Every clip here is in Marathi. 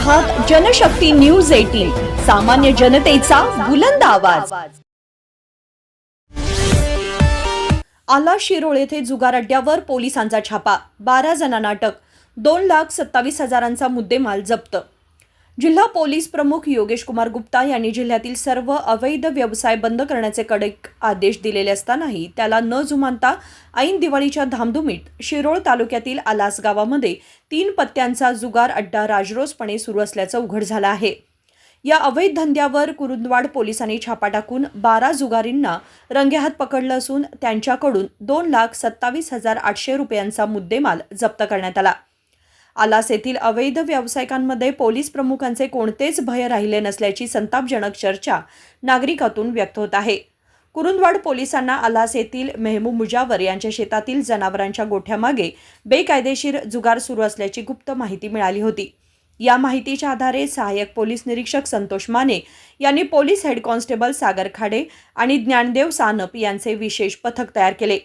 आहात जनशक्ती न्यूज एटीन सामान्य जनतेचा बुलंद आवाज. आला शिरोळ येथे जुगार अड्ड्यावर पोलिसांचा छापा बारा जणांना अटक दोन लाख सत्तावीस हजारांचा मुद्देमाल जप्त. जिल्हा पोलीस प्रमुख योगेश कुमार गुप्ता यांनी जिल्ह्यातील सर्व अवैध व्यवसाय बंद करण्याचे कडक आदेश दिलेले असतानाही त्याला न जुमानता ऐन दिवाळीच्या धामधुमीत शिरोळ तालुक्यातील आलास गावामध्ये तीन पत्त्यांचा जुगार अड्डा राजरोसपणे सुरू असल्याचं उघड झालं आहे. या अवैध धंद्यावर कुरुंदवाड पोलिसांनी छापा टाकून बारा जुगारींना रंगेहात पकडलं असून त्यांच्याकडून दोन लाख सत्तावीस हजार आठशे रुपयांचा मुद्देमाल जप्त करण्यात आला. आलास येथील अवैध व्यावसायिकांमध्ये पोलीस प्रमुखांचे कोणतेच भय राहिले नसल्याची संतापजनक चर्चा नागरिकातून व्यक्त होत आहे. कुरुंदवाड पोलिसांना आलास येथील मेहमू मुजावर यांच्या शेतातील जनावरांच्या गोठ्यामागे बेकायदेशीर जुगार सुरू असल्याची गुप्त माहिती मिळाली होती. या माहितीच्या आधारे सहाय्यक पोलीस निरीक्षक संतोष माने यांनी police head constable Sagar Khade आणि ज्ञानदेव सानप यांचे विशेष पथक तयार केले.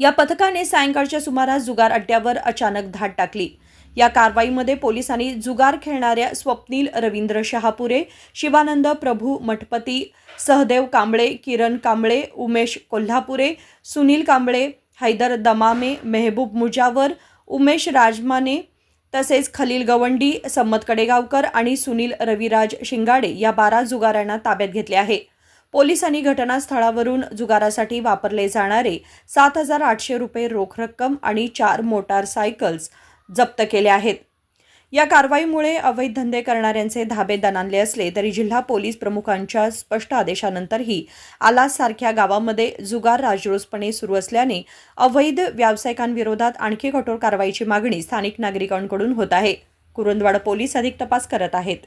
या पथकाने सायंकाळच्या सुमारास जुगार अड्ड्यावर अचानक धाड टाकली. या कारवाईमध्ये पोलिसांनी जुगार खेळणाऱ्या स्वप्नील रवींद्र शहापुरे शिवानंद प्रभू मठपती सहदेव कांबळे किरण कांबळे उमेश कोल्हापुरे सुनील कांबळे हैदर दमामे मेहबूब मुजावर उमेश राजमाने तसेच खलील गवंडी संमत कडेगावकर आणि सुनील रविराज शिंगाडे या बारा जुगारांना ताब्यात घेतले आहे. पोलिसांनी घटनास्थळावरून जुगारासाठी वापरले जाणारे सात हजार आठशे रुपये रोख रक्कम आणि चार मोटारसायकल्स जप्त केले आहेत. या कारवाईमुळे अवैध धंदे करणाऱ्यांचे धाबे दणानले असले तरी जिल्हा पोलीस प्रमुखांच्या स्पष्ट आदेशानंतरही आलासारख्या गावामध्ये जुगार राजरोसपणे सुरू असल्याने अवैध व्यावसायिकांविरोधात आणखी कठोर कारवाईची मागणी स्थानिक नागरिकांकडून होत आहे. कुरुंदवाड पोलीस अधिक तपास करत आहेत.